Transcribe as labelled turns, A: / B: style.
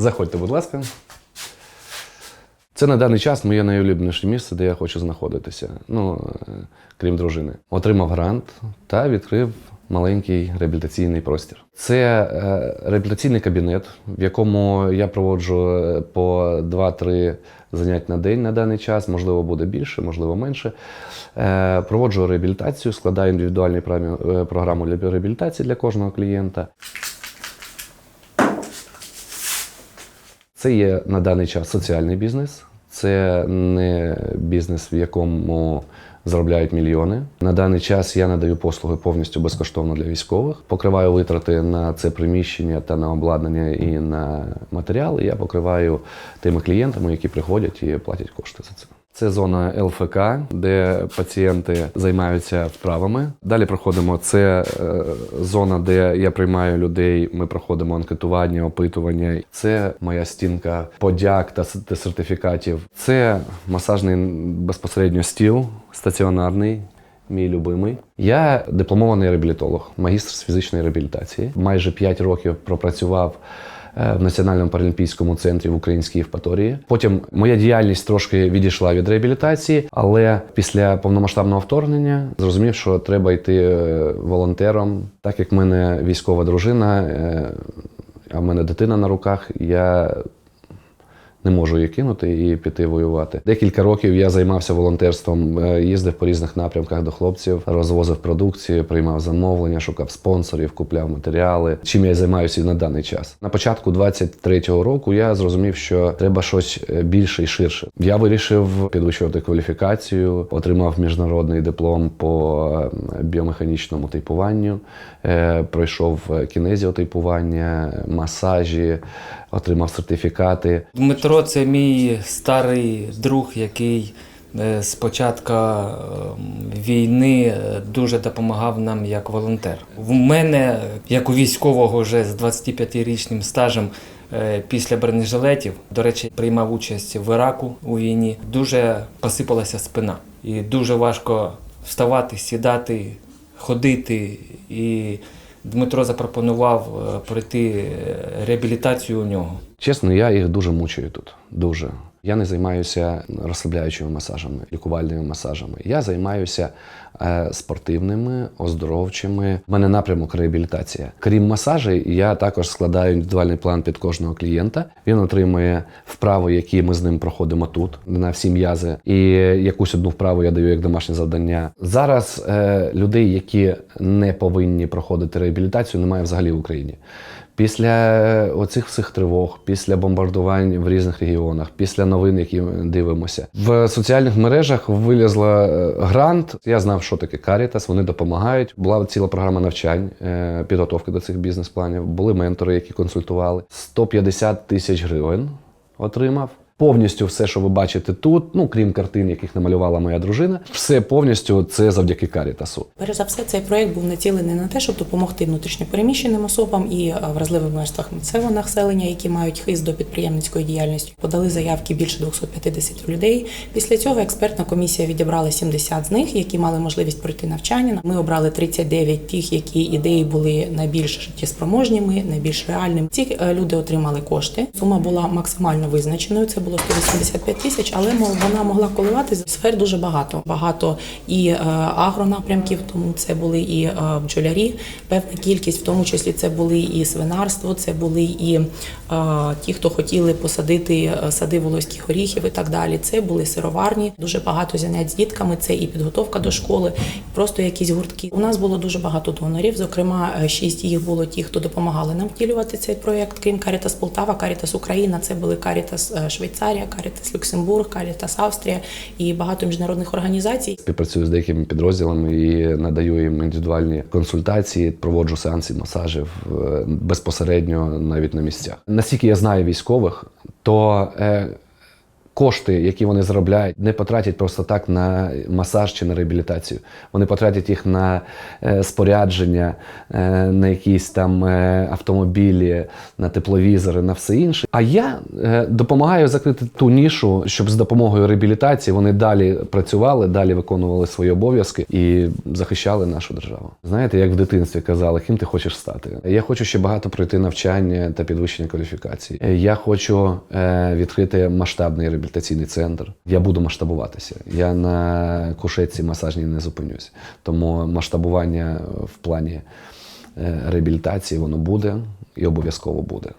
A: Заходьте, будь ласка. Це на даний час моє найулюбленіше місце, де я хочу знаходитися. Ну, е, крім дружини. Отримав грант та відкрив маленький реабілітаційний простір. Це е, реабілітаційний кабінет, в якому я проводжу е, по 2-3 занять на день на даний час, можливо, буде більше, можливо, менше. Проводжу реабілітацію, складаю індивідуальну програму реабілітації для кожного клієнта. Це є на даний час соціальний бізнес. Це не бізнес, в якому заробляють мільйони. На даний час я надаю послуги повністю безкоштовно для військових. Покриваю витрати на це приміщення та на обладнання і на матеріали. Я покриваю тими клієнтами, які приходять і платять кошти за це. Це зона ЛФК, де пацієнти займаються вправами. Далі проходимо. Це е, зона, де я приймаю людей. Ми проходимо анкетування, опитування. Це моя стінка подяк та сертифікатів. Це масажний безпосередньо стіл, стаціонарний. Мій любимий. Я дипломований реабілітолог, магістр з фізичної реабілітації. Майже 5 років пропрацював в Національному паралімпійському центрі в Українській Євпаторії. Потім моя діяльність трошки відійшла від реабілітації, але після повномасштабного вторгнення зрозумів, що треба йти е, волонтером. Так як в мене військова дружина, е, а в мене дитина на руках, я не можу її кинути і піти воювати. Декілька років я займався волонтерством, е, їздив по різних напрямках до хлопців, розвозив продукцію, приймав замовлення, шукав спонсорів, купляв матеріали. Чим я займаюся і на даний час. На початку 23-го року я зрозумів, що треба щось е, більше і ширше. Я вирішив підвищувати кваліфікацію, отримав міжнародний диплом по е, біомеханічному типуванню, пройшов кінезіотипування, масажі, отримав сертифікати.
B: Дмитро це мій старий друг, який е, з початку е, війни е, дуже допомагав нам як волонтер. В мене, як у військового, вже з 25-річним стажем. е, Після бронежилетів, до речі, приймав участь в Іраку у війні. Дуже посипалася спина, і дуже важко вставати, сідати, ходити. І Дмитро запропонував е, пройти е, реабілітацію у нього.
A: Чесно, я їх дуже мучую тут. Дуже. Я не займаюся розслабляючими масажами, лікувальними масажами. Я займаюся е, спортивними, оздоровчими. У мене напрямок реабілітація. Крім масажей, я також складаю індивідуальний план під кожного клієнта. Він отримує вправи, які ми з ним проходимо тут, на всі м'язи. І якусь одну вправу я даю як домашнє завдання. Зараз е, людей, які не повинні проходити реабілітацію, немає взагалі в Україні. Після оцих всіх тривог, після бомбардувань в різних регіонах, після новин, які дивимося, в соціальних мережах вилізла е, грант. Я знав, що таке Карітас. Вони допомагають. Була ціла програма навчань, е, підготовки до цих бізнес-планів. Були ментори, які консультували. 150 тисяч гривень отримав. Повністю все, що ви бачите тут, ну крім картин, яких намалювала моя дружина, все повністю це завдяки Карітасу.
C: Перш за все, цей проект був націлений на те, щоб допомогти внутрішньопереміщеним особам і е, вразливим верствах місцевого населення, які мають хист до підприємницької діяльності. Подали заявки більше 250 людей. Після цього експертна комісія відібрала 70 з них, які мали можливість пройти навчання. Ми обрали 39 тих, які ідеї були найбільш життєспроможніми, найбільш реальними. Ці е, люди отримали кошти. Сума була максимально визначеною. Це було 185 тисяч, але вона могла коливатися. Сфер дуже багато. Багато і е, агронапрямків, тому це були і е, бджолярі, певна кількість, в тому числі це були і свинарство, це були і е, ті, хто хотіли посадити сади волоських горіхів і так далі. Це були сироварні, дуже багато занять з дітками. Це і підготовка до школи, просто якісь гуртки. У нас було дуже багато донорів. Зокрема, шість їх було ті, хто допомагали нам втілювати цей проєкт. Крім Карітас Полтава, Карітас Україна. Це були Карітас е, Швейцарія, Карітас Люксембург, Карітас Австрія і багато міжнародних організацій.
A: Співпрацюю з деякими підрозділами і надаю їм індивідуальні консультації, проводжу сеанси масажів е, безпосередньо навіть на місцях. Наскільки я знаю військових, то е, кошти, які вони заробляють, не потратять просто так на масаж чи на реабілітацію. Вони потратять їх на е, спорядження, е, на якісь там е, автомобілі, на тепловізори, на все інше. А я допомагаю закрити ту нішу, щоб з допомогою реабілітації вони далі працювали, далі виконували свої обов'язки і захищали нашу державу. Знаєте, як в дитинстві казали, ким ти хочеш стати? Я хочу ще багато пройти навчання та підвищення кваліфікації. Я хочу відкрити масштабний реабілітаційний центр. Я буду масштабуватися. Я на кушетці масажній не зупинюсь. Тому масштабування в плані е, реабілітації воно буде і обов'язково буде.